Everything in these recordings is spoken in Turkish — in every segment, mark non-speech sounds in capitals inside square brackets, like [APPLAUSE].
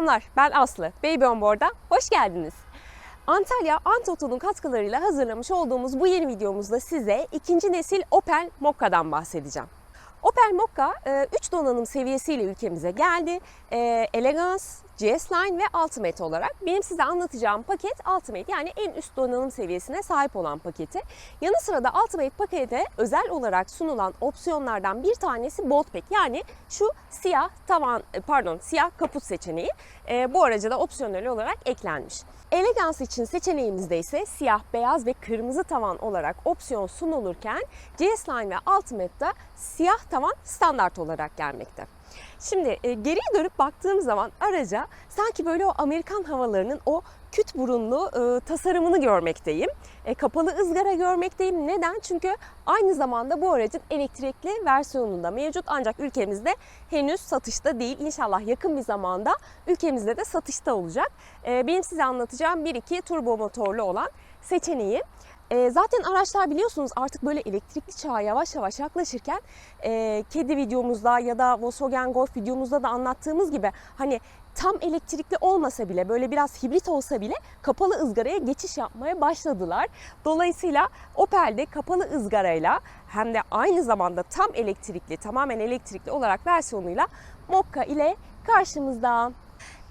Selamlar, ben Aslı. Baby on Board'a hoş geldiniz. Antalya Antoto'nun katkılarıyla hazırlamış olduğumuz bu yeni videomuzda size ikinci nesil Opel Mokka'dan bahsedeceğim. Opel Mokka 3 donanım seviyesiyle ülkemize geldi. E, Elegance, GS Line ve Ultimate olarak. Benim size anlatacağım paket Ultimate yani en üst donanım seviyesine sahip olan paketi. Yanı sıra da Ultimate pakete özel olarak sunulan opsiyonlardan bir tanesi Bolt Pack yani şu siyah tavan pardon siyah kaput seçeneği e, bu araca da opsiyonel olarak eklenmiş. Elegance için seçeneğimizde ise siyah, beyaz ve kırmızı tavan olarak opsiyon sunulurken GS Line ve Ultimate'da siyah tavan standart olarak gelmekte. Şimdi e, geriye dönüp baktığım zaman araca sanki böyle o Amerikan havalarının o küt burunlu e, tasarımını görmekteyim. E, kapalı ızgara görmekteyim. Neden? Çünkü aynı zamanda bu aracın elektrikli versiyonunda mevcut ancak ülkemizde henüz satışta değil. İnşallah yakın bir zamanda ülkemizde de satışta olacak. E, benim size anlatacağım 1.2 turbo motorlu olan seçeneği. E, zaten araçlar biliyorsunuz artık böyle elektrikli çağa yavaş yavaş yaklaşırken e, kedi videomuzda ya da Volkswagen Golf videomuzda da anlattığımız gibi hani tam elektrikli olmasa bile böyle biraz hibrit olsa bile kapalı ızgaraya geçiş yapmaya başladılar. Dolayısıyla Opel'de kapalı ızgarayla hem de aynı zamanda tam elektrikli, tamamen elektrikli olarak versiyonuyla Mokka ile karşımızda.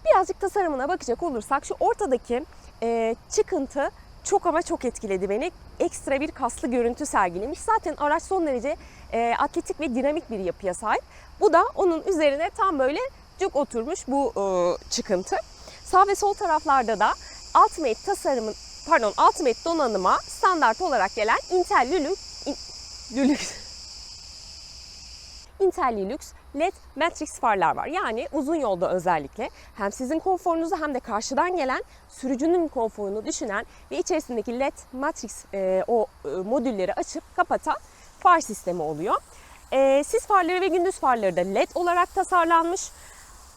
Birazcık tasarımına bakacak olursak şu ortadaki e, çıkıntı çok ama çok etkiledi beni. Ekstra bir kaslı görüntü sergilemiş. Zaten araç son derece e, atletik ve dinamik bir yapıya sahip. Bu da onun üzerine tam böyle cuk oturmuş bu e, çıkıntı. Sağ ve sol taraflarda da Ultimate tasarımın pardon Ultimate donanıma standart olarak gelen Intel Lulux in, [LAUGHS] Intel Lux LED Matrix farlar var. Yani uzun yolda özellikle hem sizin konforunuzu hem de karşıdan gelen sürücünün konforunu düşünen ve içerisindeki LED Matrix e, o e, modülleri açıp kapatan far sistemi oluyor. E, sis farları ve gündüz farları da LED olarak tasarlanmış.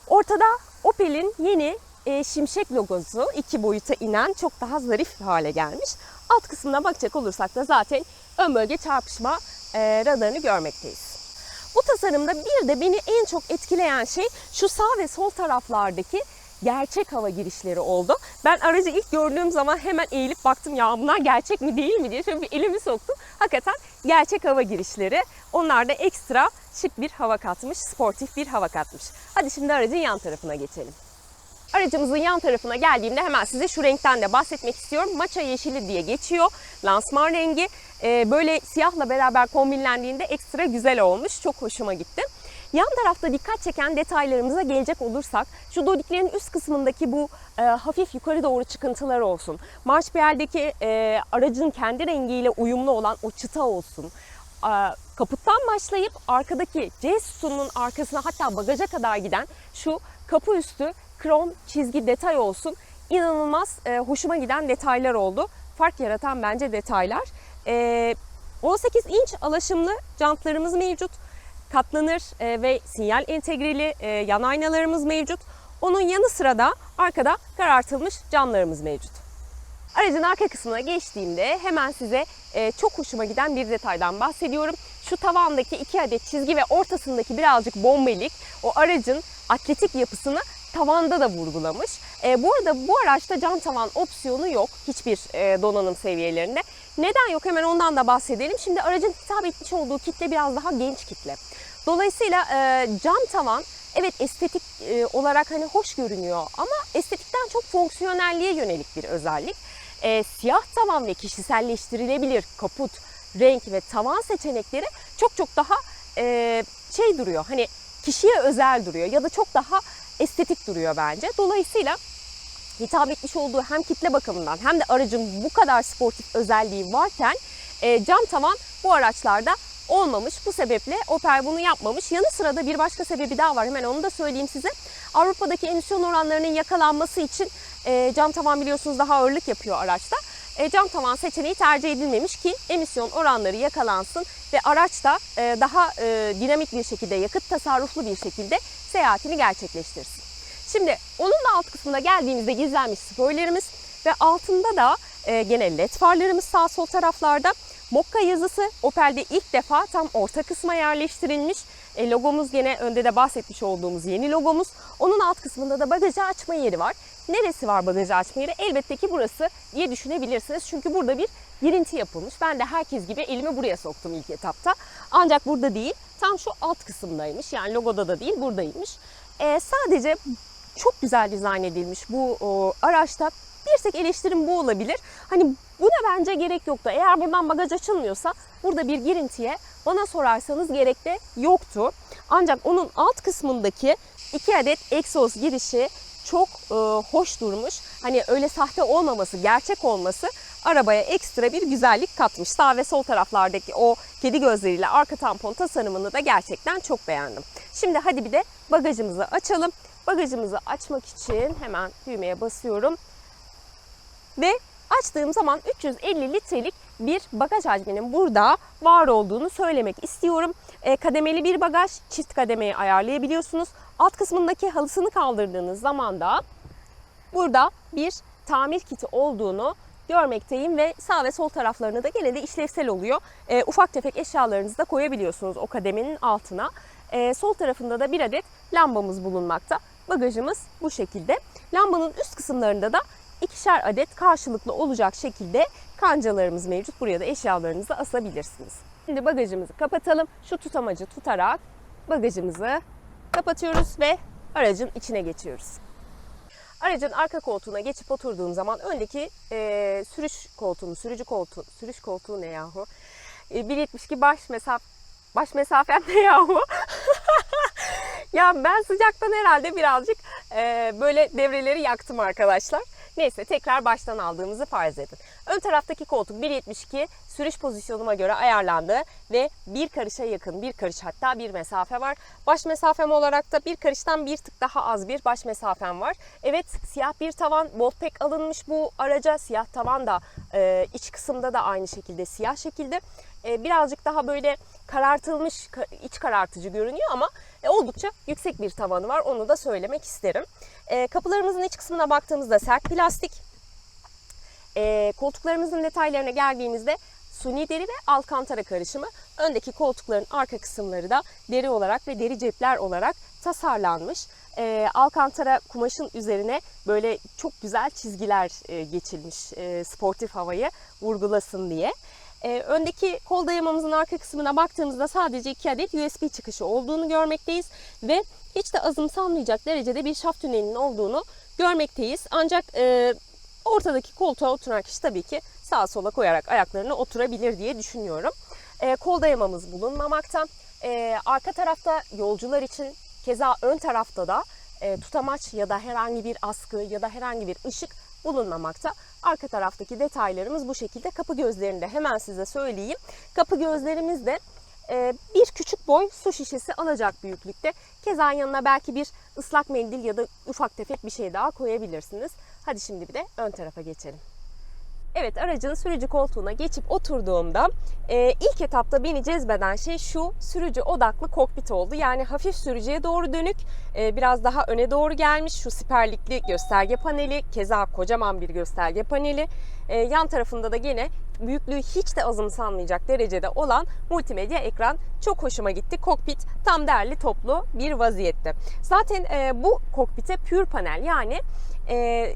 Ortada Opel'in yeni e, şimşek logosu iki boyuta inen çok daha zarif hale gelmiş. Alt kısmına bakacak olursak da zaten ön bölge çarpışma e, radarını görmekteyiz. Bu tasarımda bir de beni en çok etkileyen şey şu sağ ve sol taraflardaki gerçek hava girişleri oldu. Ben aracı ilk gördüğüm zaman hemen eğilip baktım ya bunlar gerçek mi değil mi diye şöyle bir elimi soktum. Hakikaten gerçek hava girişleri. Onlar da ekstra şık bir hava katmış, sportif bir hava katmış. Hadi şimdi aracın yan tarafına geçelim. Aracımızın yan tarafına geldiğimde hemen size şu renkten de bahsetmek istiyorum. Maça yeşili diye geçiyor. Lansman rengi e, böyle siyahla beraber kombinlendiğinde ekstra güzel olmuş. Çok hoşuma gitti. Yan tarafta dikkat çeken detaylarımıza gelecek olursak şu dodiklerin üst kısmındaki bu e, hafif yukarı doğru çıkıntılar olsun. Marşpiyer'deki e, aracın kendi rengiyle uyumlu olan o çıta olsun. E, kaputtan başlayıp arkadaki C sütununun arkasına hatta bagaja kadar giden şu kapı üstü krom çizgi detay olsun. İnanılmaz e, hoşuma giden detaylar oldu. Fark yaratan bence detaylar. E, 18 inç alaşımlı jantlarımız mevcut. Katlanır e, ve sinyal entegreli e, yan aynalarımız mevcut. Onun yanı sıra da arkada karartılmış camlarımız mevcut. Aracın arka kısmına geçtiğimde hemen size e, çok hoşuma giden bir detaydan bahsediyorum. Şu tavandaki iki adet çizgi ve ortasındaki birazcık bombelik o aracın atletik yapısını tavanda da vurgulamış. Bu arada bu araçta cam tavan opsiyonu yok hiçbir donanım seviyelerinde. Neden yok hemen ondan da bahsedelim. Şimdi aracın hitap etmiş olduğu kitle biraz daha genç kitle. Dolayısıyla e, cam tavan evet estetik e, olarak hani hoş görünüyor ama estetikten çok fonksiyonelliğe yönelik bir özellik. E, siyah tavan ve kişiselleştirilebilir kaput, renk ve tavan seçenekleri çok çok daha e, şey duruyor. Hani kişiye özel duruyor ya da çok daha estetik duruyor bence. Dolayısıyla hitap etmiş olduğu hem kitle bakımından hem de aracın bu kadar sportif özelliği varken e, cam tavan bu araçlarda olmamış. Bu sebeple Opel bunu yapmamış. Yanı sıra da bir başka sebebi daha var. Hemen onu da söyleyeyim size. Avrupa'daki emisyon oranlarının yakalanması için e, cam tavan biliyorsunuz daha ağırlık yapıyor araçta. E, cam tavan seçeneği tercih edilmemiş ki emisyon oranları yakalansın ve araç da e, daha e, dinamik bir şekilde, yakıt tasarruflu bir şekilde seyahatini gerçekleştirsin. Şimdi onun da alt kısmına geldiğimizde gizlenmiş spoilerimiz ve altında da e, gene led farlarımız sağ sol taraflarda. Mokka yazısı Opel'de ilk defa tam orta kısma yerleştirilmiş. E, logomuz gene önde de bahsetmiş olduğumuz yeni logomuz. Onun alt kısmında da bagajı açma yeri var. Neresi var bagajı açma yeri? Elbette ki burası diye düşünebilirsiniz. Çünkü burada bir girinti yapılmış. Ben de herkes gibi elimi buraya soktum ilk etapta. Ancak burada değil, tam şu alt kısımdaymış. Yani logoda da değil, buradaymış. E, sadece çok güzel dizayn edilmiş bu o, araçta. Bir tek eleştirim bu olabilir. Hani buna bence gerek yoktu. Eğer buradan bagaj açılmıyorsa burada bir girintiye bana sorarsanız gerek de yoktu. Ancak onun alt kısmındaki iki adet egzoz girişi çok e, hoş durmuş. Hani öyle sahte olmaması, gerçek olması arabaya ekstra bir güzellik katmış. Sağ ve sol taraflardaki o kedi gözleriyle arka tampon tasarımını da gerçekten çok beğendim. Şimdi hadi bir de bagajımızı açalım. Bagajımızı açmak için hemen düğmeye basıyorum. Ve açtığım zaman 350 litrelik bir bagaj hacminin burada var olduğunu söylemek istiyorum. E, kademeli bir bagaj, çift kademeyi ayarlayabiliyorsunuz. Alt kısmındaki halısını kaldırdığınız zaman da burada bir tamir kiti olduğunu görmekteyim ve sağ ve sol taraflarını da gene de işlevsel oluyor. E, ufak tefek eşyalarınızı da koyabiliyorsunuz o kademenin altına. E, sol tarafında da bir adet lambamız bulunmakta. Bagajımız bu şekilde. Lambanın üst kısımlarında da ikişer adet karşılıklı olacak şekilde kancalarımız mevcut. Buraya da eşyalarınızı asabilirsiniz. Şimdi bagajımızı kapatalım. Şu tutamacı tutarak bagajımızı kapatıyoruz ve aracın içine geçiyoruz. Aracın arka koltuğuna geçip oturduğum zaman öndeki e, sürüş koltuğunu, sürücü koltuğu, sürüş koltuğu ne yahu? E, 1.72 baş mesaf baş mesafem ne yahu? Ya ben sıcaktan herhalde birazcık e, böyle devreleri yaktım arkadaşlar. Neyse tekrar baştan aldığımızı farz edin. Ön taraftaki koltuk 1.72 sürüş pozisyonuma göre ayarlandı ve bir karışa yakın bir karış hatta bir mesafe var. Baş mesafem olarak da bir karıştan bir tık daha az bir baş mesafem var. Evet siyah bir tavan Voltpack alınmış bu araca. Siyah tavan da e, iç kısımda da aynı şekilde siyah şekilde. E, birazcık daha böyle karartılmış iç karartıcı görünüyor ama e, oldukça yüksek bir tavanı var. Onu da söylemek isterim. E, kapılarımızın iç kısmına baktığımızda sert plastik. Koltuklarımızın detaylarına geldiğimizde suni deri ve alkantara karışımı. Öndeki koltukların arka kısımları da deri olarak ve deri cepler olarak tasarlanmış. E, alkantara kumaşın üzerine böyle çok güzel çizgiler e, geçilmiş e, sportif havayı vurgulasın diye. Ee, öndeki kol dayamamızın arka kısmına baktığımızda sadece iki adet USB çıkışı olduğunu görmekteyiz ve hiç de azımsanmayacak derecede bir şaft tünelinin olduğunu görmekteyiz. Ancak e, ortadaki koltuğa oturan kişi tabii ki sağa sola koyarak ayaklarına oturabilir diye düşünüyorum. E, kol dayamamız bulunmamakta. E, arka tarafta yolcular için keza ön tarafta da e, tutamaç ya da herhangi bir askı ya da herhangi bir ışık bulunmamakta. Arka taraftaki detaylarımız bu şekilde. Kapı gözlerini de hemen size söyleyeyim. Kapı gözlerimiz de e, bir küçük boy su şişesi alacak büyüklükte. Keza yanına belki bir ıslak mendil ya da ufak tefek bir şey daha koyabilirsiniz. Hadi şimdi bir de ön tarafa geçelim. Evet aracın sürücü koltuğuna geçip oturduğumda e, ilk etapta beni cezbeden şey şu sürücü odaklı kokpit oldu. Yani hafif sürücüye doğru dönük e, biraz daha öne doğru gelmiş şu siperlikli gösterge paneli keza kocaman bir gösterge paneli. E, yan tarafında da yine büyüklüğü hiç de azımsanmayacak derecede olan multimedya ekran çok hoşuma gitti. Kokpit tam derli toplu bir vaziyette. Zaten e, bu kokpite pür panel yani e,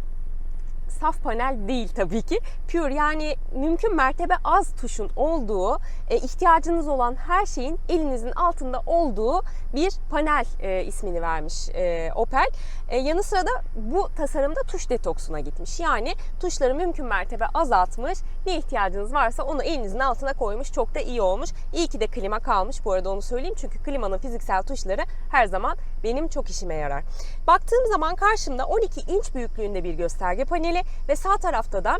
saf panel değil tabii ki. Pure yani mümkün mertebe az tuşun olduğu, e, ihtiyacınız olan her şeyin elinizin altında olduğu bir panel e, ismini vermiş e, Opel. E, yanı sıra da bu tasarımda tuş detoksuna gitmiş. Yani tuşları mümkün mertebe azaltmış. Ne ihtiyacınız varsa onu elinizin altına koymuş. Çok da iyi olmuş. İyi ki de klima kalmış bu arada onu söyleyeyim. Çünkü klimanın fiziksel tuşları her zaman benim çok işime yarar. Baktığım zaman karşımda 12 inç büyüklüğünde bir gösterge paneli ve sağ tarafta da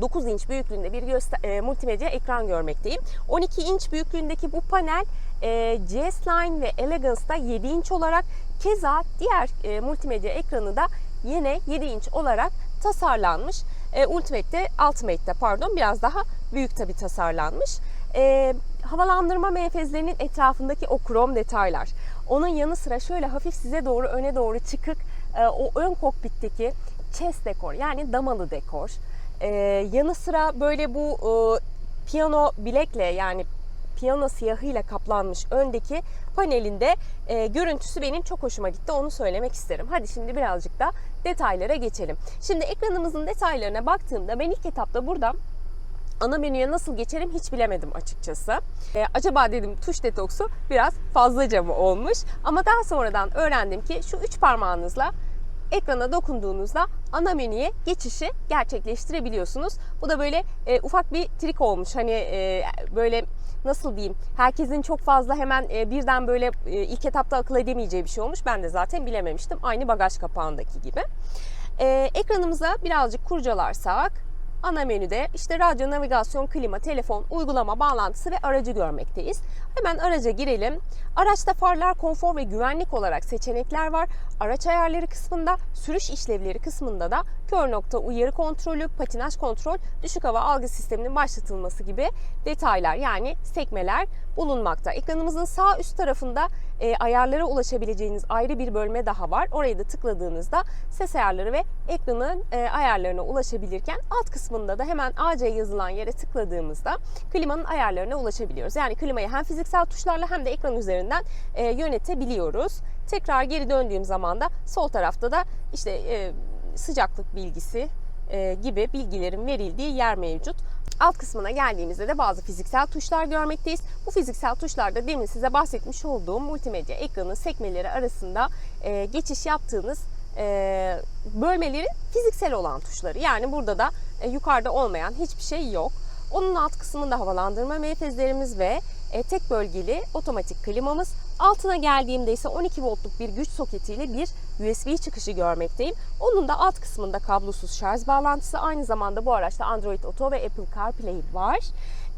9 inç büyüklüğünde bir e, multimedya ekran görmekteyim. 12 inç büyüklüğündeki bu panel e, GS Line ve Elegance'da 7 inç olarak keza diğer e, multimedya ekranı da yine 7 inç olarak tasarlanmış. E, Ultimate'de, Ultimate'de pardon biraz daha büyük tabi tasarlanmış. E, havalandırma menfezlerinin etrafındaki o krom detaylar. Onun yanı sıra şöyle hafif size doğru öne doğru çıkık e, o ön kokpitteki chest dekor yani damalı dekor. Ee, yanı sıra böyle bu e, piyano bilekle yani piyano siyahıyla kaplanmış öndeki panelinde e, görüntüsü benim çok hoşuma gitti. Onu söylemek isterim. Hadi şimdi birazcık da detaylara geçelim. Şimdi ekranımızın detaylarına baktığımda ben ilk etapta burada ana menüye nasıl geçerim hiç bilemedim açıkçası. Ee, acaba dedim tuş detoksu biraz fazlaca mı olmuş? Ama daha sonradan öğrendim ki şu üç parmağınızla ekrana dokunduğunuzda ana menüye geçişi gerçekleştirebiliyorsunuz. Bu da böyle e, ufak bir trik olmuş. Hani e, böyle nasıl diyeyim herkesin çok fazla hemen e, birden böyle e, ilk etapta akıl edemeyeceği bir şey olmuş. Ben de zaten bilememiştim. Aynı bagaj kapağındaki gibi. E, ekranımıza birazcık kurcalarsak ana menüde işte radyo, navigasyon, klima, telefon, uygulama, bağlantısı ve aracı görmekteyiz. Hemen araca girelim. Araçta farlar, konfor ve güvenlik olarak seçenekler var. Araç ayarları kısmında, sürüş işlevleri kısmında da kör nokta uyarı kontrolü, patinaj kontrol, düşük hava algı sisteminin başlatılması gibi detaylar yani sekmeler bulunmakta. Ekranımızın sağ üst tarafında e, ayarlara ulaşabileceğiniz ayrı bir bölme daha var. Orayı da tıkladığınızda ses ayarları ve ekranın e, ayarlarına ulaşabilirken alt kısmında da hemen AC yazılan yere tıkladığımızda klimanın ayarlarına ulaşabiliyoruz. Yani klimayı hem fiziksel tuşlarla hem de ekran üzerinden e, yönetebiliyoruz. Tekrar geri döndüğüm zaman da sol tarafta da işte e, sıcaklık bilgisi e, gibi bilgilerin verildiği yer mevcut. Alt kısmına geldiğimizde de bazı fiziksel tuşlar görmekteyiz. Bu fiziksel tuşlarda demin size bahsetmiş olduğum multimedya ekranı sekmeleri arasında e, geçiş yaptığınız e, bölmelerin fiziksel olan tuşları. Yani burada da e, yukarıda olmayan hiçbir şey yok. Onun alt kısmında havalandırma menfezlerimiz ve e, tek bölgeli otomatik klimamız. Altına geldiğimde ise 12 voltluk bir güç soketiyle bir USB çıkışı görmekteyim. Onun da alt kısmında kablosuz şarj bağlantısı. Aynı zamanda bu araçta Android Auto ve Apple CarPlay var.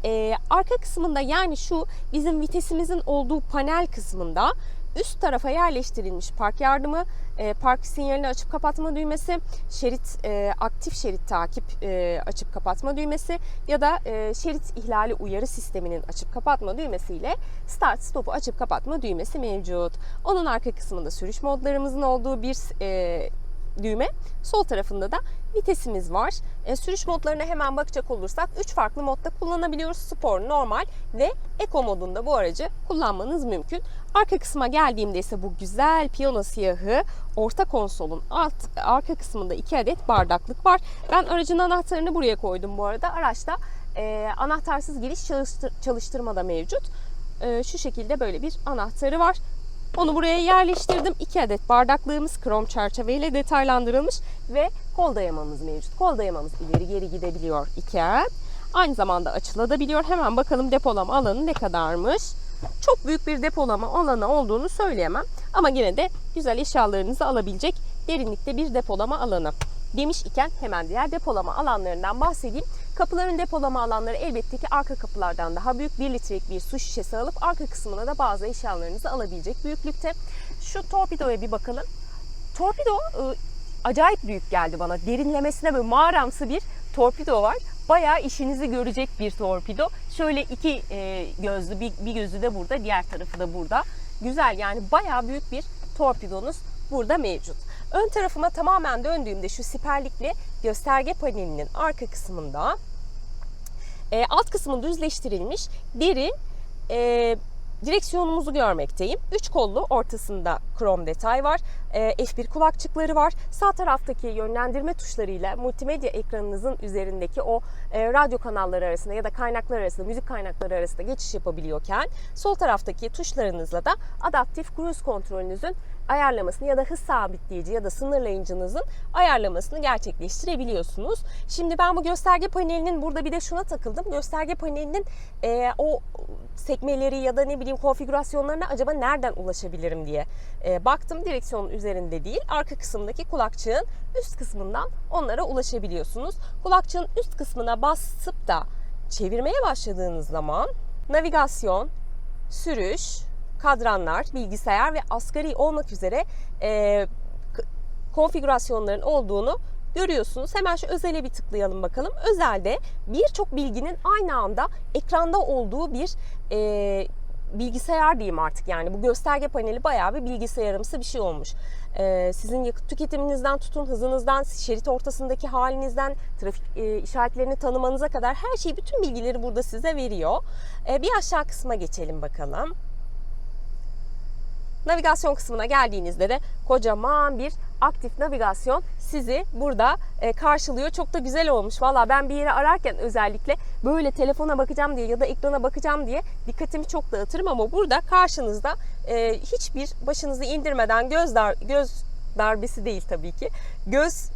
Ee, arka kısmında yani şu bizim vitesimizin olduğu panel kısmında üst tarafa yerleştirilmiş park yardımı, e, park sinyalini açıp kapatma düğmesi, şerit e, aktif şerit takip e, açıp kapatma düğmesi ya da şerit ihlali uyarı sisteminin açıp kapatma düğmesiyle start stop'u açıp kapatma düğmesi mevcut. Onun arka kısmında sürüş modlarımızın olduğu bir düğme. Sol tarafında da vitesimiz var. E, sürüş modlarına hemen bakacak olursak 3 farklı modda kullanabiliyoruz. Spor, normal ve Eco modunda bu aracı kullanmanız mümkün. Arka kısma geldiğimde ise bu güzel piyano siyahı orta konsolun alt arka kısmında 2 adet bardaklık var. Ben aracın anahtarını buraya koydum bu arada. Araçta e, anahtarsız giriş çalıştır, çalıştırma da mevcut. E, şu şekilde böyle bir anahtarı var. Onu buraya yerleştirdim. 2 adet bardaklığımız krom çerçeveyle detaylandırılmış ve kol dayamamız mevcut. Kol dayamamız ileri geri gidebiliyor iken aynı zamanda açılabiliyor. Hemen bakalım depolama alanı ne kadarmış. Çok büyük bir depolama alanı olduğunu söyleyemem. Ama yine de güzel eşyalarınızı alabilecek derinlikte bir depolama alanı demiş iken hemen diğer depolama alanlarından bahsedeyim. Kapıların depolama alanları elbette ki arka kapılardan daha büyük. 1 litrelik bir su şişesi alıp arka kısmına da bazı eşyalarınızı alabilecek büyüklükte. Şu torpidoya bir bakalım. Torpido e, acayip büyük geldi bana. Derinlemesine böyle mağaramsı bir torpido var. Bayağı işinizi görecek bir torpido. Şöyle iki e, gözlü, bir, bir gözü de burada, diğer tarafı da burada. Güzel yani bayağı büyük bir torpidonuz burada mevcut. Ön tarafıma tamamen döndüğümde şu siperlikli gösterge panelinin arka kısmında e, alt kısmı düzleştirilmiş derin e, direksiyonumuzu görmekteyim. Üç kollu ortasında krom detay var. E, F1 kulakçıkları var. Sağ taraftaki yönlendirme tuşlarıyla multimedya ekranınızın üzerindeki o e, radyo kanalları arasında ya da kaynaklar arasında, müzik kaynakları arasında geçiş yapabiliyorken sol taraftaki tuşlarınızla da adaptif cruise kontrolünüzün ayarlamasını ya da hız sabitleyici ya da sınırlayıcınızın ayarlamasını gerçekleştirebiliyorsunuz. Şimdi ben bu gösterge panelinin burada bir de şuna takıldım. Gösterge panelinin e, o sekmeleri ya da ne bileyim konfigürasyonlarına acaba nereden ulaşabilirim diye e, baktım. Direksiyonun üzerinde değil, arka kısımdaki kulakçığın üst kısmından onlara ulaşabiliyorsunuz. Kulakçığın üst kısmına basıp da çevirmeye başladığınız zaman navigasyon, sürüş, kadranlar, bilgisayar ve asgari olmak üzere e, konfigürasyonların olduğunu görüyorsunuz. Hemen şu özele bir tıklayalım bakalım. Özelde birçok bilginin aynı anda ekranda olduğu bir e, bilgisayar diyeyim artık yani bu gösterge paneli bayağı bir bilgisayarımsı bir şey olmuş. Ee, sizin yakıt tüketiminizden tutun hızınızdan, şerit ortasındaki halinizden, trafik e, işaretlerini tanımanıza kadar her şeyi bütün bilgileri burada size veriyor. Ee, bir aşağı kısma geçelim bakalım. Navigasyon kısmına geldiğinizde de kocaman bir aktif navigasyon sizi burada e, karşılıyor. Çok da güzel olmuş. Valla ben bir yere ararken özellikle böyle telefona bakacağım diye ya da ekrana bakacağım diye dikkatimi çok dağıtırım ama burada karşınızda e, hiçbir başınızı indirmeden göz dar, göz darbesi değil tabii ki. Göz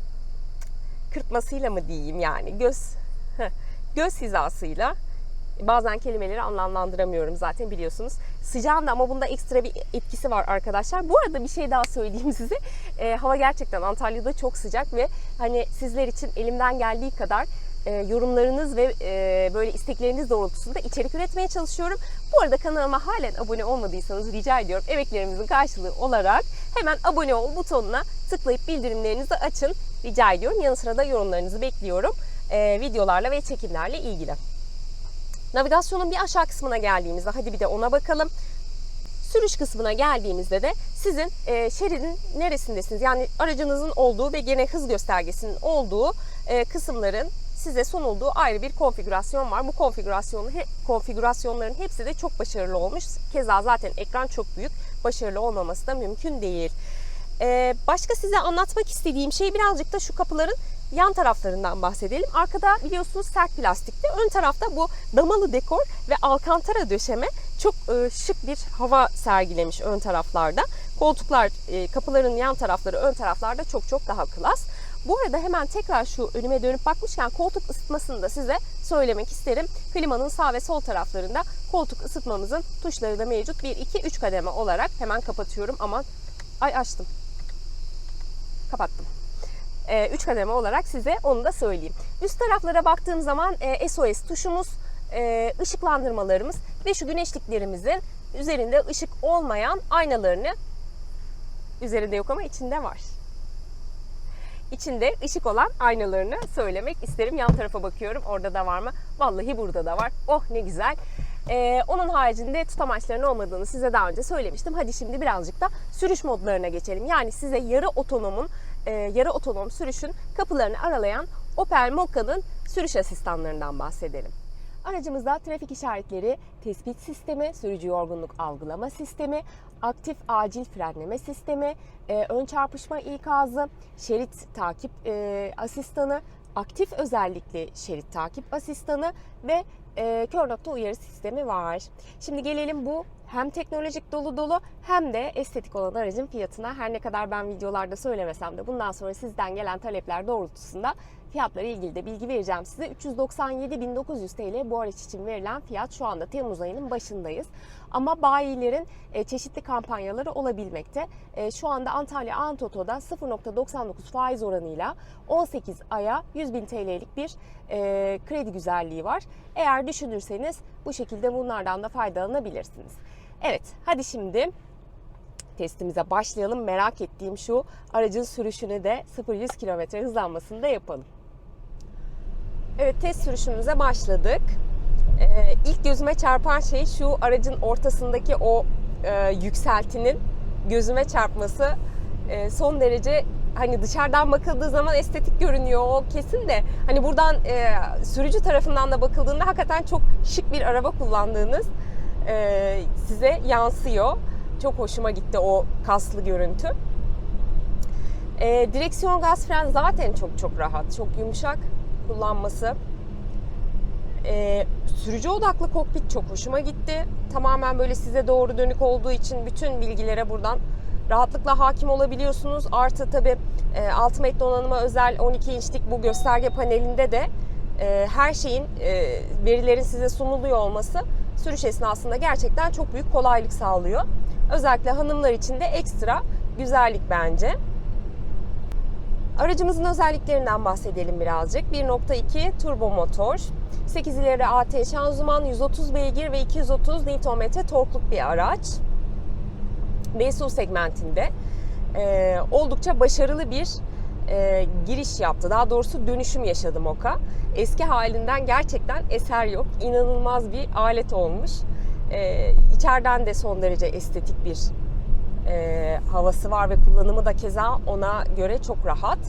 kırpmasıyla mı diyeyim yani göz göz hizasıyla Bazen kelimeleri anlamlandıramıyorum zaten biliyorsunuz. Sıcağın ama bunda ekstra bir etkisi var arkadaşlar. Bu arada bir şey daha söyleyeyim [LAUGHS] size. E, hava gerçekten Antalya'da çok sıcak ve hani sizler için elimden geldiği kadar e, yorumlarınız ve e, böyle istekleriniz doğrultusunda içerik üretmeye çalışıyorum. Bu arada kanalıma halen abone olmadıysanız rica ediyorum emeklerimizin karşılığı olarak hemen abone ol butonuna tıklayıp bildirimlerinizi açın rica ediyorum. Yanı sıra da yorumlarınızı bekliyorum e, videolarla ve çekimlerle ilgili. Navigasyonun bir aşağı kısmına geldiğimizde hadi bir de ona bakalım. Sürüş kısmına geldiğimizde de sizin e, şeridin neresindesiniz? Yani aracınızın olduğu ve gene hız göstergesinin olduğu e, kısımların size sunulduğu ayrı bir konfigürasyon var. Bu konfigürasyonu, he, konfigürasyonların hepsi de çok başarılı olmuş. Keza zaten ekran çok büyük. Başarılı olmaması da mümkün değil. E, başka size anlatmak istediğim şey birazcık da şu kapıların yan taraflarından bahsedelim. Arkada biliyorsunuz sert plastikte. Ön tarafta bu damalı dekor ve alkantara döşeme çok e, şık bir hava sergilemiş ön taraflarda. Koltuklar, e, kapıların yan tarafları ön taraflarda çok çok daha klas. Bu arada hemen tekrar şu önüme dönüp bakmışken koltuk ısıtmasını da size söylemek isterim. Klimanın sağ ve sol taraflarında koltuk ısıtmamızın tuşları da mevcut. 1, 2, 3 kademe olarak hemen kapatıyorum. Aman ay açtım. Kapattım. 3 kademe olarak size onu da söyleyeyim. Üst taraflara baktığım zaman e, SOS tuşumuz, e, ışıklandırmalarımız ve şu güneşliklerimizin üzerinde ışık olmayan aynalarını üzerinde yok ama içinde var. İçinde ışık olan aynalarını söylemek isterim. Yan tarafa bakıyorum. Orada da var mı? Vallahi burada da var. Oh ne güzel. Ee, onun haricinde tutamaçların olmadığını size daha önce söylemiştim. Hadi şimdi birazcık da sürüş modlarına geçelim. Yani size yarı otonomun, e, yarı otonom sürüşün kapılarını aralayan Opel Mokka'nın sürüş asistanlarından bahsedelim. Aracımızda trafik işaretleri, tespit sistemi, sürücü yorgunluk algılama sistemi, aktif acil frenleme sistemi, e, ön çarpışma ikazı, şerit takip e, asistanı, aktif özellikli şerit takip asistanı ve e, kör nokta uyarı sistemi var. Şimdi gelelim bu hem teknolojik dolu dolu hem de estetik olan aracın fiyatına. Her ne kadar ben videolarda söylemesem de bundan sonra sizden gelen talepler doğrultusunda fiyatları ilgili de bilgi vereceğim size. 397.900 TL bu araç için verilen fiyat şu anda Temmuz ayının başındayız. Ama bayilerin e, çeşitli kampanyaları olabilmekte. E, şu anda Antalya Antoto'da 0.99 faiz oranıyla 18 aya 100.000 TL'lik bir e, kredi güzelliği var. Eğer düşünürseniz bu şekilde bunlardan da faydalanabilirsiniz. Evet hadi şimdi testimize başlayalım. Merak ettiğim şu aracın sürüşünü de 0-100 km hızlanmasını yapalım. Evet test sürüşümüze başladık. Ee, ilk gözüme çarpan şey şu aracın ortasındaki o e, yükseltinin gözüme çarpması e, son derece hani dışarıdan bakıldığı zaman estetik görünüyor o kesin de hani buradan e, sürücü tarafından da bakıldığında hakikaten çok şık bir araba kullandığınız e, size yansıyor. Çok hoşuma gitti o kaslı görüntü. E, direksiyon gaz fren zaten çok çok rahat, çok yumuşak kullanması. E, sürücü odaklı kokpit çok hoşuma gitti. Tamamen böyle size doğru dönük olduğu için bütün bilgilere buradan rahatlıkla hakim olabiliyorsunuz. Artı tabi e, Ultimate donanıma özel 12 inçlik bu gösterge panelinde de e, her şeyin e, verilerin size sunuluyor olması sürüş esnasında gerçekten çok büyük kolaylık sağlıyor. Özellikle hanımlar için de ekstra güzellik bence. Aracımızın özelliklerinden bahsedelim birazcık. 1.2 turbo motor, 8 ileri AT şanzıman, 130 beygir ve 230 Nm torkluk bir araç. DSU segmentinde e, oldukça başarılı bir e, giriş yaptı. Daha doğrusu dönüşüm yaşadı Moka. Eski halinden gerçekten eser yok. İnanılmaz bir alet olmuş. E, içeriden de son derece estetik bir e, havası var ve kullanımı da keza ona göre çok rahat.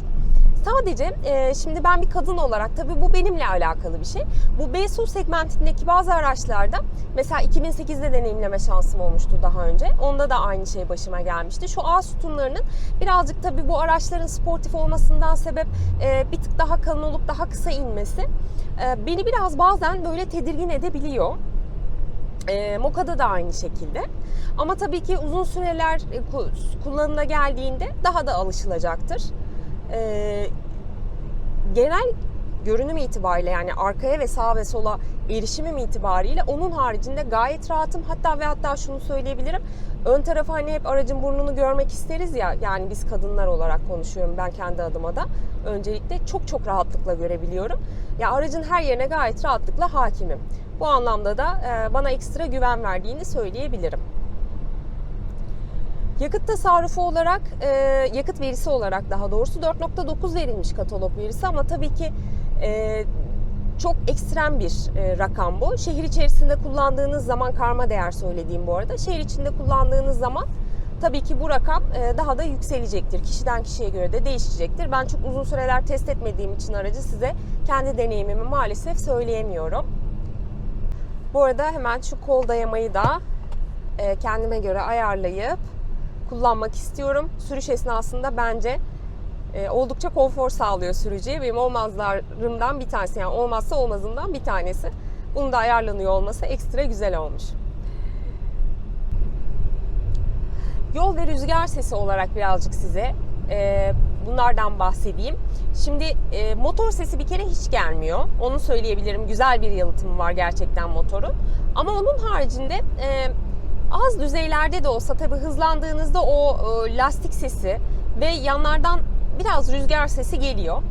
Sadece e, şimdi ben bir kadın olarak tabii bu benimle alakalı bir şey. Bu B SUV segmentindeki bazı araçlarda mesela 2008'de deneyimleme şansım olmuştu daha önce. Onda da aynı şey başıma gelmişti. Şu A sütunlarının birazcık tabii bu araçların sportif olmasından sebep e, bir tık daha kalın olup daha kısa inmesi e, beni biraz bazen böyle tedirgin edebiliyor. E, Moka'da da aynı şekilde. Ama tabii ki uzun süreler e, ku- kullanıma geldiğinde daha da alışılacaktır. E, genel görünüm itibariyle yani arkaya ve sağa ve sola erişimim itibariyle onun haricinde gayet rahatım. Hatta ve hatta şunu söyleyebilirim. Ön tarafa hani hep aracın burnunu görmek isteriz ya. Yani biz kadınlar olarak konuşuyorum ben kendi adıma da. Öncelikle çok çok rahatlıkla görebiliyorum. Ya aracın her yerine gayet rahatlıkla hakimim. Bu anlamda da e, bana ekstra güven verdiğini söyleyebilirim. Yakıt tasarrufu olarak, e, yakıt verisi olarak daha doğrusu 4.9 verilmiş katalog verisi ama tabii ki e, çok ekstrem bir rakam bu. Şehir içerisinde kullandığınız zaman karma değer söylediğim bu arada. Şehir içinde kullandığınız zaman tabii ki bu rakam daha da yükselecektir. Kişiden kişiye göre de değişecektir. Ben çok uzun süreler test etmediğim için aracı size kendi deneyimimi maalesef söyleyemiyorum. Bu arada hemen şu kol dayamayı da e, kendime göre ayarlayıp kullanmak istiyorum. Sürüş esnasında bence e, oldukça konfor sağlıyor sürücüye. Benim olmazlarımdan bir tanesi yani olmazsa olmazımdan bir tanesi. Bunun da ayarlanıyor olması ekstra güzel olmuş. Yol ve rüzgar sesi olarak birazcık size e, bunlardan bahsedeyim. Şimdi e, motor sesi bir kere hiç gelmiyor. Onu söyleyebilirim. Güzel bir yalıtımı var gerçekten motorun. Ama onun haricinde e, az düzeylerde de olsa tabii hızlandığınızda o e, lastik sesi ve yanlardan biraz rüzgar sesi geliyor.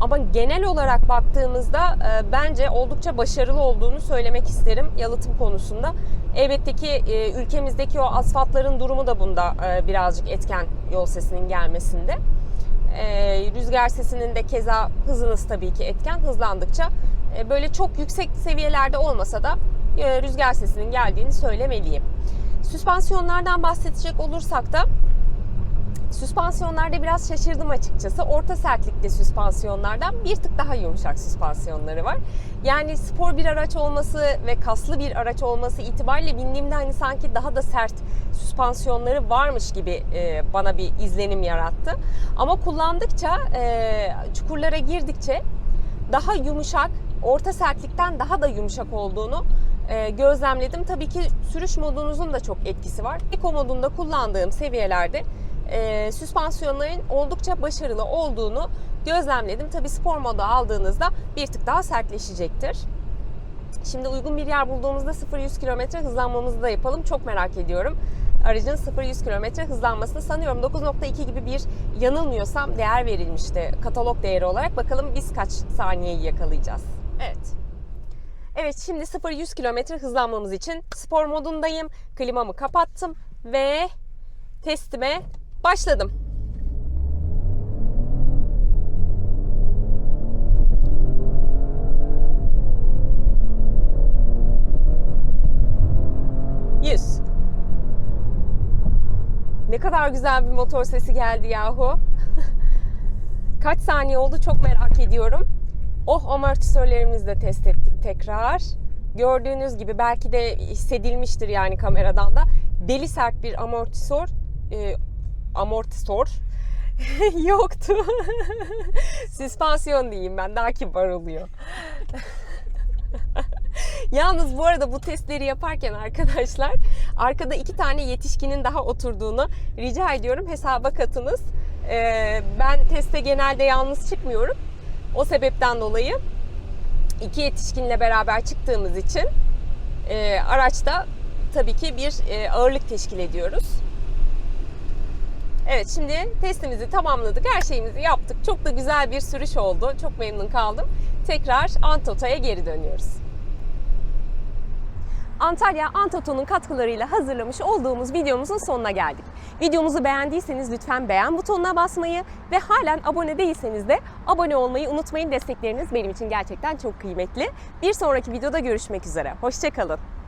Ama genel olarak baktığımızda e, bence oldukça başarılı olduğunu söylemek isterim yalıtım konusunda. Elbette ki e, ülkemizdeki o asfaltların durumu da bunda e, birazcık etken yol sesinin gelmesinde. E, rüzgar sesinin de keza hızınız tabii ki etken. Hızlandıkça e, böyle çok yüksek seviyelerde olmasa da e, rüzgar sesinin geldiğini söylemeliyim. Süspansiyonlardan bahsedecek olursak da Süspansiyonlarda biraz şaşırdım açıkçası. Orta sertlikte süspansiyonlardan bir tık daha yumuşak süspansiyonları var. Yani spor bir araç olması ve kaslı bir araç olması itibariyle bindiğimde hani sanki daha da sert süspansiyonları varmış gibi e, bana bir izlenim yarattı. Ama kullandıkça, e, çukurlara girdikçe daha yumuşak, orta sertlikten daha da yumuşak olduğunu e, gözlemledim. Tabii ki sürüş modunuzun da çok etkisi var. Eco modunda kullandığım seviyelerde e, süspansiyonların oldukça başarılı olduğunu gözlemledim. Tabi spor moda aldığınızda bir tık daha sertleşecektir. Şimdi uygun bir yer bulduğumuzda 0-100 km hızlanmamızı da yapalım. Çok merak ediyorum. Aracın 0-100 km hızlanmasını sanıyorum 9.2 gibi bir yanılmıyorsam değer verilmişti katalog değeri olarak. Bakalım biz kaç saniyeyi yakalayacağız. Evet. Evet şimdi 0-100 km hızlanmamız için spor modundayım. Klimamı kapattım ve testime başladım. Yüz. Ne kadar güzel bir motor sesi geldi yahu. [LAUGHS] Kaç saniye oldu çok merak ediyorum. Oh amortisörlerimizi de test ettik tekrar. Gördüğünüz gibi belki de hissedilmiştir yani kameradan da. Deli sert bir amortisör e, amortisör [LAUGHS] yoktu. Süspansiyon diyeyim ben daha kibar oluyor. [LAUGHS] Yalnız bu arada bu testleri yaparken arkadaşlar arkada iki tane yetişkinin daha oturduğunu rica ediyorum hesaba katınız. Ee, ben teste genelde yalnız çıkmıyorum. O sebepten dolayı iki yetişkinle beraber çıktığımız için e, araçta tabii ki bir e, ağırlık teşkil ediyoruz. Evet şimdi testimizi tamamladık. Her şeyimizi yaptık. Çok da güzel bir sürüş oldu. Çok memnun kaldım. Tekrar Antota'ya geri dönüyoruz. Antalya Antoto'nun katkılarıyla hazırlamış olduğumuz videomuzun sonuna geldik. Videomuzu beğendiyseniz lütfen beğen butonuna basmayı ve halen abone değilseniz de abone olmayı unutmayın. Destekleriniz benim için gerçekten çok kıymetli. Bir sonraki videoda görüşmek üzere. Hoşçakalın.